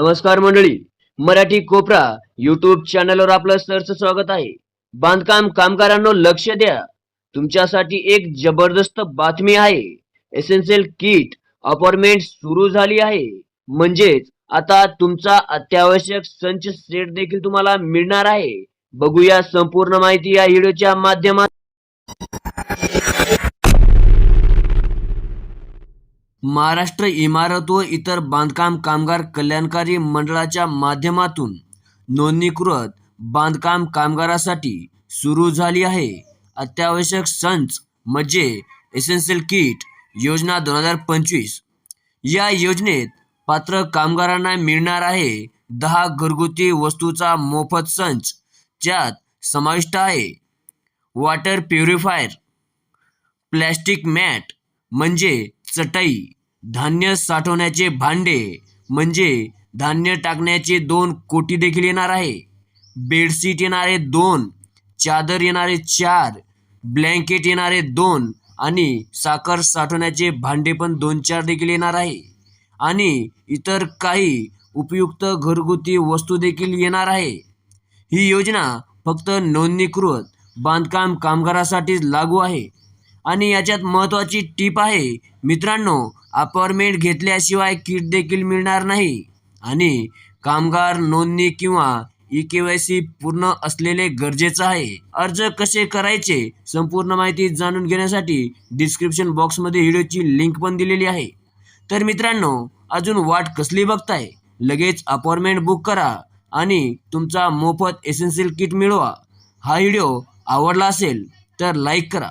नमस्कार मंडळी. मराठी कोपरा युट्यूब चॅनलवर आपलं सरचं स्वागत आहे. बांधकाम कामगारांनो लक्ष द्या. तुमच्यासाठी एक जबरदस्त बातमी आहे. एसेन्शियल किट अपॉर्टमेंट सुरू झाली आहे. म्हणजेच आता तुमचा अत्यावश्यक संच सेट देखील तुम्हाला मिळणार आहे. बघूया संपूर्ण माहिती या व्हिडिओच्या माध्यमात. महाराष्ट्र इमारत व इतर बांधकाम कामगार कल्याणकारी मंडळाच्या माध्यमातून नोंदणीकृत बांधकाम कामगारासाठी सुरू झाली आहे. अत्यावश्यक संच म्हणजे एसेन्शियल किट योजना दोन हजार पंचवीस. या योजनेत पात्र कामगारांना मिळणार आहे दहा घरगुती वस्तूचा मोफत संच ज्यात समाविष्ट आहे. वॉटर प्युरिफायर प्लॅस्टिक मॅट म्हणजे चटई धान्य साठवण्याचे भांडे म्हणजे धान्य टाकण्याचे दोन कोटी देखील येणार आहे. बेडशीट येणारे दोन चादर येणारे चार ब्लँकेट येणारे दोन आणि साखर साठवण्याचे भांडे पण दोन चार देखील येणार आहे. आणि इतर काही उपयुक्त घरगुती वस्तू देखील येणार आहे. ही योजना फक्त नोंदणीकृत बांधकाम कामगारासाठीच लागू आहे. आणि याच्यात महत्त्वाची टीप आहे मित्रांनो अपॉर्टमेंट घेतल्याशिवाय किट देखील मिळणार नाही. आणि कामगार नोंदणी किंवा ई के वाय सी पूर्ण असलेले गरजेचं आहे. अर्ज कसे करायचे संपूर्ण माहिती जाणून घेण्यासाठी डिस्क्रिप्शन बॉक्समध्ये व्हिडिओची लिंक पण दिलेली आहे. तर मित्रांनो अजून वाट कसली बघताय? लगेच अपॉर्टमेंट बुक करा आणि तुमचा मोफत एसेन्शियल किट मिळवा. हा व्हिडिओ आवडला असेल तर लाईक करा.